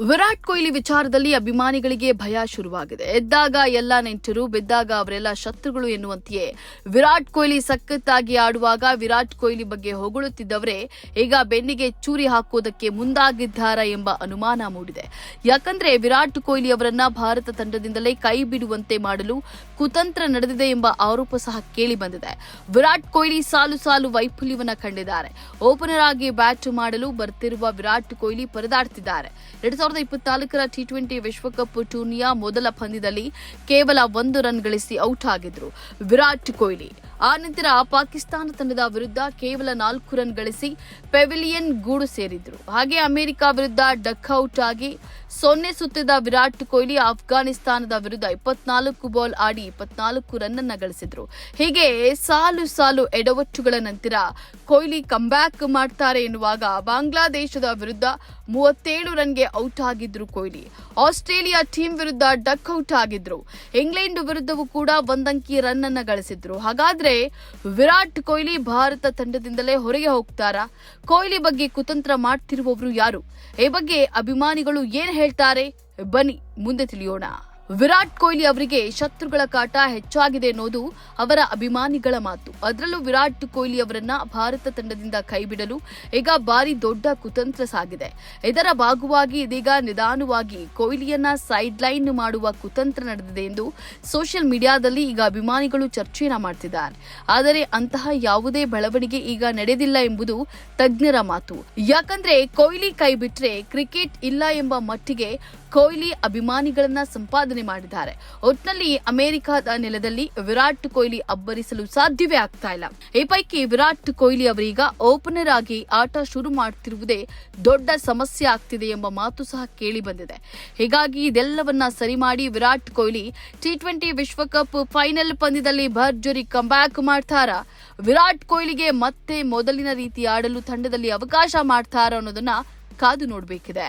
ವಿರಾಟ್ ಕೊಹ್ಲಿ ವಿಚಾರದಲ್ಲಿ ಅಭಿಮಾನಿಗಳಿಗೆ ಭಯ ಶುರುವಾಗಿದೆ. ಎದ್ದಾಗ ಎಲ್ಲ ನೆಂಟರು, ಬಿದ್ದಾಗ ಅವರೆಲ್ಲ ಶತ್ರುಗಳು ಎನ್ನುವಂತೆಯೇ. ವಿರಾಟ್ ಕೊಹ್ಲಿ ಸಖತ್ತಾಗಿ ಆಡುವಾಗ ವಿರಾಟ್ ಕೊಹ್ಲಿ ಬಗ್ಗೆ ಹೊಗಳುತ್ತಿದ್ದವರೇ ಈಗ ಬೆನ್ನಿಗೆ ಚೂರಿ ಹಾಕುವುದಕ್ಕೆ ಮುಂದಾಗಿದ್ದಾರಾ ಎಂಬ ಅನುಮಾನ ಮೂಡಿದೆ. ಯಾಕಂದ್ರೆ ವಿರಾಟ್ ಕೊಹ್ಲಿ ಅವರನ್ನ ಭಾರತ ತಂಡದಿಂದಲೇ ಕೈ ಬಿಡುವಂತೆ ಮಾಡಲು ಕುತಂತ್ರ ನಡೆದಿದೆ ಎಂಬ ಆರೋಪ ಸಹ ಕೇಳಿ ಬಂದಿದೆ. ವಿರಾಟ್ ಕೊಹ್ಲಿ ಸಾಲು ಸಾಲು ವೈಫಲ್ಯವನ್ನ ಕಂಡಿದ್ದಾರೆ. ಓಪನರ್ ಆಗಿ ಬ್ಯಾಟ್ ಮಾಡಲು ಬರ್ತಿರುವ ವಿರಾಟ್ ಕೊಹ್ಲಿ ಪರದಾಡ್ತಿದ್ದಾರೆ. ಸಾವಿರದ ಇಪ್ಪತ್ನಾಲ್ಕರ ಟಿ ಟ್ವೆಂಟಿ ವಿಶ್ವಕಪ್ ಟೂರ್ನಿಯ ಮೊದಲ ಪಂದ್ಯದಲ್ಲಿ ಕೇವಲ ಒಂದು ರನ್ ಗಳಿಸಿ ಔಟ್ ಆಗಿದ್ರು. ವಿರಾಟ್ ಕೊಹ್ಲಿ. ಆ ನಂತರ ಪಾಕಿಸ್ತಾನ ತಂಡದ ವಿರುದ್ಧ ಕೇವಲ ನಾಲ್ಕು ರನ್ ಗಳಿಸಿ ಪೆವಿಲಿಯನ್ ಗೂಡು ಸೇರಿದ್ರು. ಹಾಗೆ ಅಮೆರಿಕ ವಿರುದ್ಧ ಡಕ್ ಔಟ್ ಆಗಿ ಸೊನ್ನೆ ಸುತ್ತಿದ ವಿರಾಟ್ ಕೊಹ್ಲಿ ಆಫ್ಘಾನಿಸ್ತಾನದ ವಿರುದ್ಧ ಇಪ್ಪತ್ನಾಲ್ಕು ಬಾಲ್ ಆಡಿ ಇಪ್ಪತ್ನಾಲ್ಕು ರನ್ ಅನ್ನ ಗಳಿಸಿದ್ರು. ಹೀಗೆ ಸಾಲು ಸಾಲು ಎಡವಟ್ಟುಗಳ ನಂತರ ಕೊಹ್ಲಿ ಕಂಬ್ಯಾಕ್ ಮಾಡ್ತಾರೆ ಎನ್ನುವಾಗ ಬಾಂಗ್ಲಾದೇಶದ ವಿರುದ್ಧ ಮೂವತ್ತೇಳು ರನ್ಗೆ ಔಟ್ ಆಗಿದ್ರು ಕೊಹ್ಲಿ. ಆಸ್ಟ್ರೇಲಿಯಾ ಟೀಮ್ ವಿರುದ್ಧ ಡಕ್ ಔಟ್ ಆಗಿದ್ರು. ಇಂಗ್ಲೆಂಡ್ ವಿರುದ್ಧವೂ ಕೂಡ ಒಂದಂಕಿ ರನ್ ಅನ್ನ ಗಳಿಸಿದ್ರು. ಹಾಗಾದ್ರೆ ವಿರಾಟ್ ಕೊಹ್ಲಿ ಭಾರತ ತಂಡದಿಂದಲೇ ಹೊರಗೆ ಹೋಗ್ತಾರಾ? ಕೊಹ್ಲಿ ಬಗ್ಗೆ ಕುತಂತ್ರ ಮಾಡ್ತಿರುವವರು ಯಾರು? ಈ ಬಗ್ಗೆ ಅಭಿಮಾನಿಗಳು ಏನ್ ಹೇಳ್ತಾರೆ? ಬನ್ನಿ, ಮುಂದೆ ತಿಳಿಯೋಣ. ವಿರಾಟ್ ಕೊಹ್ಲಿ ಅವರಿಗೆ ಶತ್ರುಗಳ ಕಾಟ ಹೆಚ್ಚಾಗಿದೆ ಅನ್ನೋದು ಅವರ ಅಭಿಮಾನಿಗಳ ಮಾತು. ಅದರಲ್ಲೂ ವಿರಾಟ್ ಕೊಹ್ಲಿ ಅವರನ್ನ ಭಾರತ ತಂಡದಿಂದ ಕೈಬಿಡಲು ಈಗ ಭಾರಿ ದೊಡ್ಡ ಕುತಂತ್ರ ಸಾಗಿದೆ. ಇದರ ಭಾಗವಾಗಿ ಇದೀಗ ನಿಧಾನವಾಗಿ ಕೊಹ್ಲಿಯನ್ನ ಸೈಡ್ ಲೈನ್ ಮಾಡುವ ಕುತಂತ್ರ ನಡೆದಿದೆ ಎಂದು ಸೋಷಿಯಲ್ ಮೀಡಿಯಾದಲ್ಲಿ ಈಗ ಅಭಿಮಾನಿಗಳು ಚರ್ಚೆಯನ್ನ ಮಾಡ್ತಿದ್ದಾರೆ. ಆದರೆ ಅಂತಹ ಯಾವುದೇ ಬೆಳವಣಿಗೆ ಈಗ ನಡೆದಿಲ್ಲ ಎಂಬುದು ತಜ್ಞರ ಮಾತು. ಯಾಕಂದ್ರೆ ಕೊಹ್ಲಿ ಕೈ ಬಿಟ್ರೆ ಕ್ರಿಕೆಟ್ ಇಲ್ಲ ಎಂಬ ಮಟ್ಟಿಗೆ ಕೊಹ್ಲಿ ಅಭಿಮಾನಿಗಳನ್ನ ಸಂಪಾದನೆ ಮಾಡಿದ್ದಾರೆ. ಒಟ್ನಲ್ಲಿ ಅಮೆರಿಕದ ನೆಲದಲ್ಲಿ ವಿರಾಟ್ ಕೊಹ್ಲಿ ಅಬ್ಬರಿಸಲು ಸಾಧ್ಯವೇ ಆಗ್ತಾ ಇಲ್ಲ. ಈ ಪೈಕಿ ವಿರಾಟ್ ಕೊಹ್ಲಿ ಅವರೀಗ ಓಪನರ್ ಆಗಿ ಆಟ ಶುರು ಮಾಡ್ತಿರುವುದೇ ದೊಡ್ಡ ಸಮಸ್ಯೆ ಆಗ್ತಿದೆ ಎಂಬ ಮಾತು ಸಹ ಕೇಳಿ ಬಂದಿದೆ. ಹೀಗಾಗಿ ಇದೆಲ್ಲವನ್ನ ಸರಿ ಮಾಡಿ ವಿರಾಟ್ ಕೊಹ್ಲಿ ಟಿ ಟ್ವೆಂಟಿ ವಿಶ್ವಕಪ್ ಫೈನಲ್ ಪಂದ್ಯದಲ್ಲಿ ಭರ್ಜರಿ ಕಂಬ್ಯಾಕ್ ಮಾಡ್ತಾರ. ವಿರಾಟ್ ಕೊಹ್ಲಿಗೆ ಮತ್ತೆ ಮೊದಲಿನ ರೀತಿ ಆಡಲು ತಂಡದಲ್ಲಿ ಅವಕಾಶ ಮಾಡ್ತಾರ ಅನ್ನೋದನ್ನ ಕಾದು ನೋಡಬೇಕಿದೆ.